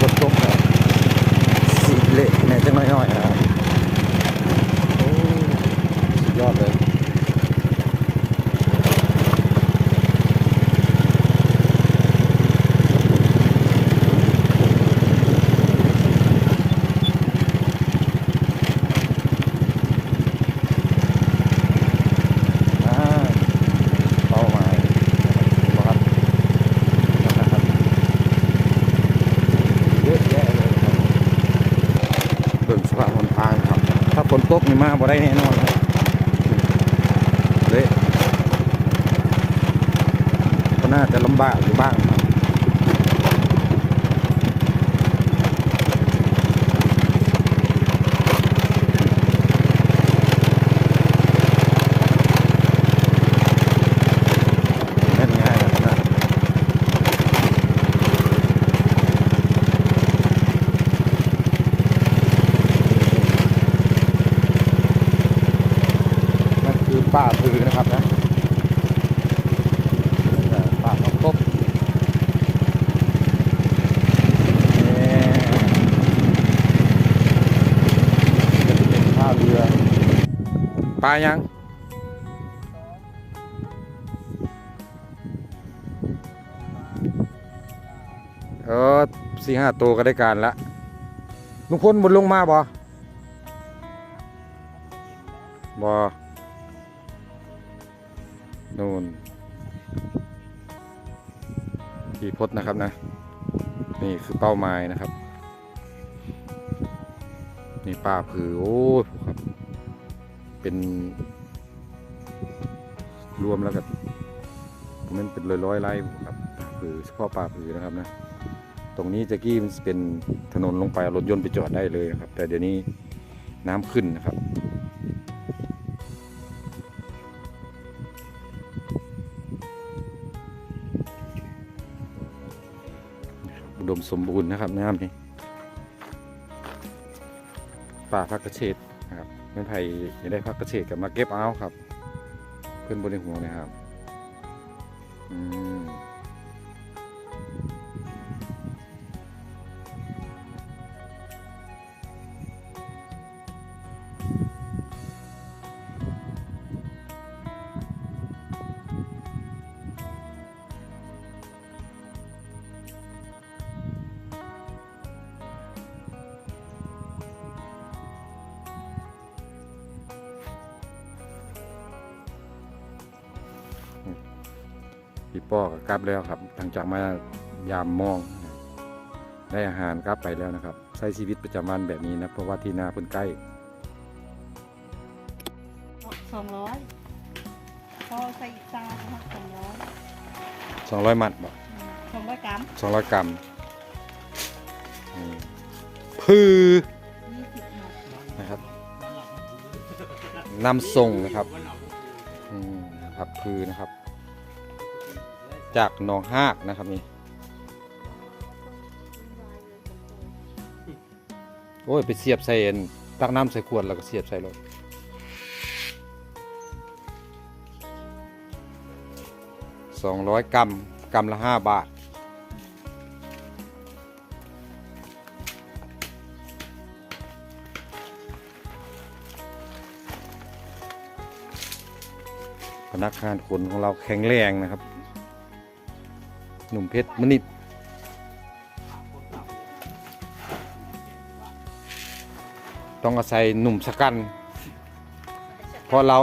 ฝนตกก็สีเละแหน่จังน้อยๆนะครับโอ้สุดยอดเลย อ่าเป้าหมายนะครับนะครับเยอะแยะเลยครับเบิ่งสภาพหนทางครับ ถ้า ฝนตกนี่มาบ่ได้แน่นอนเละก็น่าจะลำบากอยู่บ้างครับแน่นง่ายนะครับนะนั่นคือ ป่าพือนะครับนะป่าข้าวต้มนี่จะเป็นท่าเรือปลายังเออสี่ห้าตัวก็ได้การละลุงพลบนลงมาบ่บ่ ขี่พดนะครับนะ นี่คือเป้าหมายนะครับ นี่ป่าผือโอ้ยครับ เป็น รวมแล้วก็มันเป็นร้อยร้อยๆไร่ครับผือเฉพาะป่าผือนะครับนะ ตรงนี้จะกี้มันเป็นถนนลงไปรถยนต์ไปจอดได้เลยนะครับ แต่เดี๋ยวนี้น้ำขึ้นนะครับ ดมสมบูรณ์นะครับน้ำนี่ป่าพักกระเฉดนะครับเมื่อไผ่อยากได้พักกระเฉดกับมาเก็บเอาครับ เพื่อนบนในหัวนะครับ อืม พี่ป้อก็กลับแล้วครับหลังจากมายามมองนะครับได้อาหารกลับไปแล้วนะครับ ใช้ชีวิตประจำวันแบบนี้นะเพราะว่าที่นาเพิ่นใกล้สองร้อยพอใส่อีกจานนะครับสองร้อย200มัดบ่สองร้อยกรัม200กรัมอืมพือยี่สิบหมัดนะครับนำส่งนะครับอืมนะครับพือนะครับ จากหนองฮากนะครับนี่โอ้ยไปเสียบใส่เอ็นตักน้ำใส่ขวดแล้วก็เสียบใส่รถสองร้อยกรัมกรัมละห้าบาทพนักงานขนของเราแข็งแรงนะครับ หนุ่มเพชรมณิดต้องอาศัยหนุ่มสกันเพราะเรา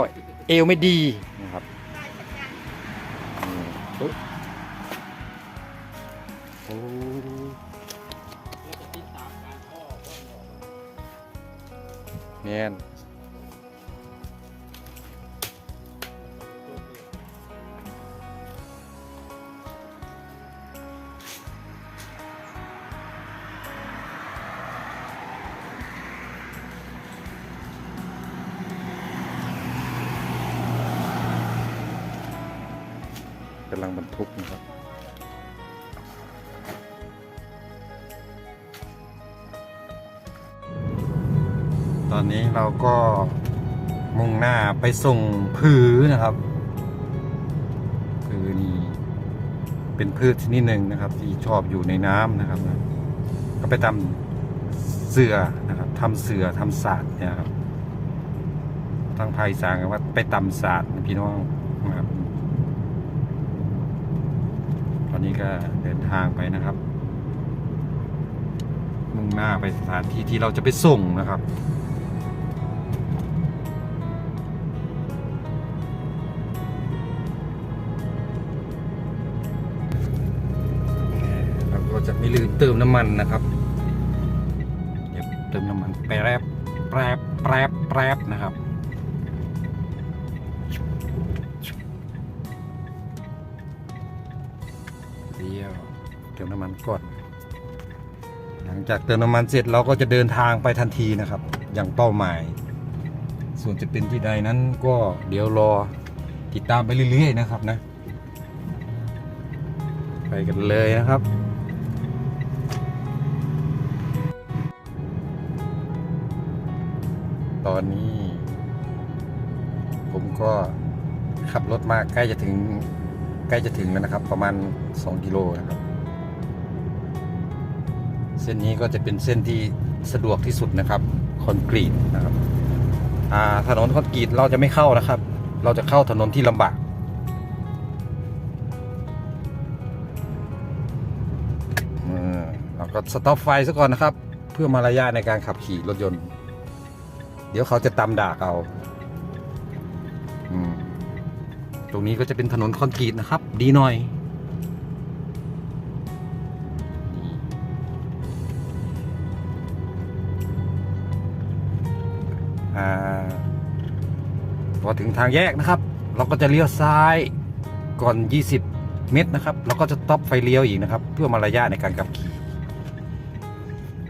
เอวไม่ดีนะครับอืมปึ๊บโอ้แมน กำลังบรรทุกนะครับตอนนี้เราก็มุ่งหน้าไปส่งผือนะครับผือนี่เป็นพืชชนิดหนึ่งนะครับ ที่ชอบอยู่ในน้ำนะครับ ก็ไปทำเสือนะครับทำเสือทำศาสตร์เนี่ยครับทางภาคอีสานกันว่าไปตำศาสตร์พี่น้อง นี้ก็เดินทางไปนะครับ มุ่งหน้าไปสถานที่ที่เราจะไปส่งนะครับเราก็จะไม่ลืมเติมน้ำมันนะครับเดี๋ยวเติมน้ำมันแปรบแปรบแปรบแปรบนะครับ เติมน้ำมันก่อน หลังจากเติมน้ำมันเสร็จเราก็จะเดินทางไปทันทีนะครับ อย่างเป้าหมาย ส่วนจะเป็นที่ใดนั้นก็เดี๋ยวรอติดตามไปเรื่อยๆนะครับนะ ไปกันเลยนะครับตอนนี้ ผมก็ขับรถมาใกล้จะถึงใกล้จะถึงแล้วนะครับ ประมาณ 2 กิโลนะครับ เส้นนี้ก็จะเป็นเส้นที่สะดวกที่สุดนะครับ คอนกรีตนะครับถนนคอนกรีตเราจะไม่เข้านะครับ เราจะเข้าถนนที่ลำบากเราก็สต็อปไฟซะก่อนนะครับ เพื่อมารยาทในการขับขี่รถยนต์ เดี๋ยวเขาจะตำด่าเอาอตรงนี้ก็จะเป็นถนนคอนกรีตนะครับ ดีหน่อย อถึงทางแยกนะครับ เราก็จะเลี้ยวซ้ายก่อน 20 เมตรนะครับแล้วก็จะต็อปไฟเลี้ยวอีกนะครับ เพื่อมารยาทในการขับขี่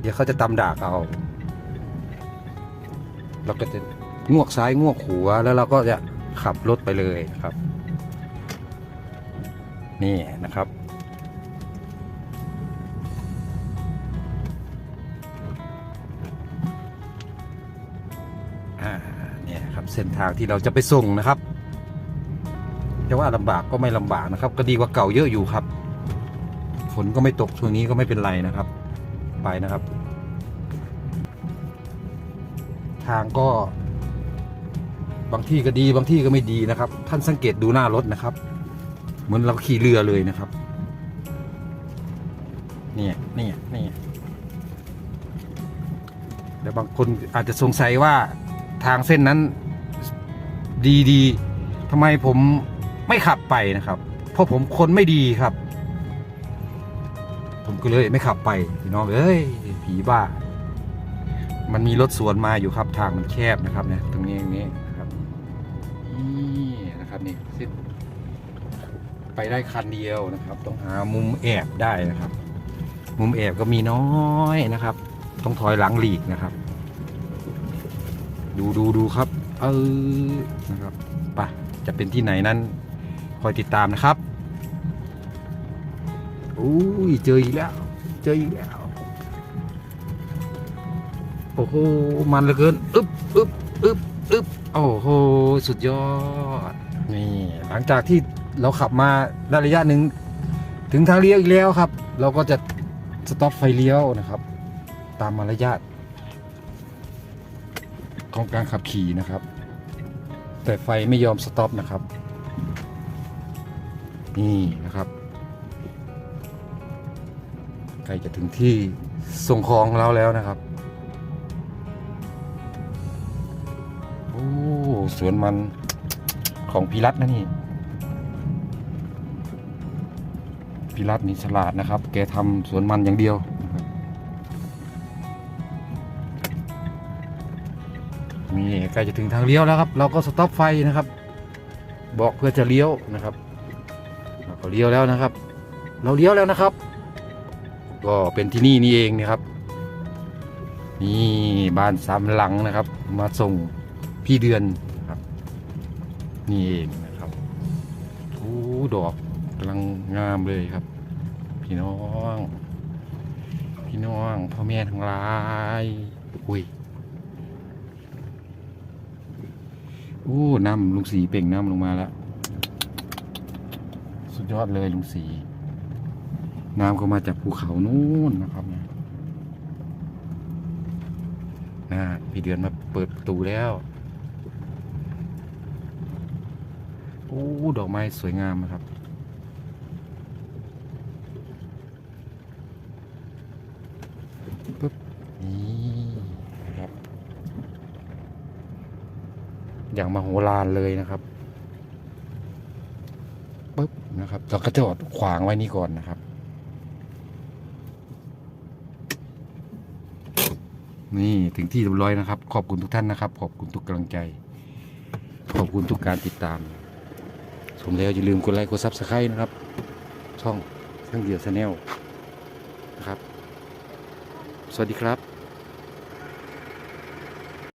เดี๋ยวเขาจะตำด่าเอาเราก็จะงวกซ้ายงวกขวาแล้วเราก็จะขับรถไปเลยครับ นี่นะครับ เส้นทางที่เราจะไปส่งนะครับจะว่าลำบากก็ไม่ลำบากนะครับ ก็ดีกว่าเก่าเยอะอยู่ครับ ฝนก็ไม่ตกช่วงนี้ก็ไม่เป็นไรนะครับ ไปนะครับ ทางก็ บางที่ก็ดีบางที่ก็ไม่ดีนะครับ ท่านสังเกตดูหน้ารถนะครับ เหมือนเราขี่เรือเลยนะครับ เนี่ยเนี่ยเนี่ยแต่บางคนอาจจะสงสัยว่าทางเส้นนั้น ดีดีทำไมผมไม่ขับไปนะครับ เพราะผมคนไม่ดีครับ ผมก็เลยไม่ขับไปพี่น้องเอ้ยผีบ้า มันมีรถสวนมาอยู่ครับทางมันแคบนะครับเนี่ยตรงนี้อย่างนี้นะครับนี่นะครับนี่ไปได้คันเดียวนะครับ ต้องหามุมแอบได้นะครับ มุมแอบก็มีน้อยนะครับ ต้องถอยหลังหลีกนะครับ ดูดูดูครับ เออนะครับปะจะเป็นที่ไหนนั้นคอยติดตามนะครับอุ้ยเจออีกแล้ว เจออีกแล้ว โอ้โห มันเหลือเกินอึบอึบอึบอึบโอ้โห สุดยอด นี่ หลังจากที่เราขับมาได้ระยะหนึ่ง ถึงทางเลี้ยวอีกแล้วครับ เราก็จะสต็อปไฟเลี้ยวนะครับ ตามมารยาท ของการขับขี่นะครับ แต่ไฟไม่ยอมสต็อปนะครับ นี่นะครับใกล้จะถึงที่ส่งของเราแล้วนะครับโอ้สวนมันของพิรัตนะนี่พิรัตนี่ฉลาดนะครับ แกทำสวนมันอย่างเดียว นะครับมีใกล้จะถึงทางเลี้ยวแล้วครับ เราก็สต็อปไฟนะครับ บอกเพื่อจะเลี้ยวนะครับเราก็เลี้ยวแล้วนะครับ เราเลี้ยวแล้วนะครับ ก็เป็นที่นี่นี่เองนะครับ นี่บ้านสามหลังนะครับ มาส่งพี่เดือนครับ นี่เองนะครับโอ้ดอกกำลังงามเลยครับ พี่น้อง พี่น้องพ่อแม่ทั้งหลายอุ้ย โอ้น้ำลุงสีเป่งน้ำลงมาแล้ว สุดยอดเลยลุงสี น้ำก็มาจากภูเขานู่นนะครับเนี่ยนะพี่เดือนมาเปิดประตูแล้วโอ้ดอกไม้สวยงามนะครับ ปึ๊บ นี่นะครับ อย่างมโหฬารเลยนะครับปึ๊บนะครับเราก็จอดขวางไว้นี่ก่อนนะครับ นี่ถึงที่เรียบร้อยนะครับ ขอบคุณทุกท่านนะครับ ขอบคุณทุกกำลังใจ ขอบคุณทุกการติดตามชมแล้วอย่าลืมกดไลค์กดซับสไครต์นะครับ ช่องเครื่องเดียวชาแนลนะครับ สวัสดีครับ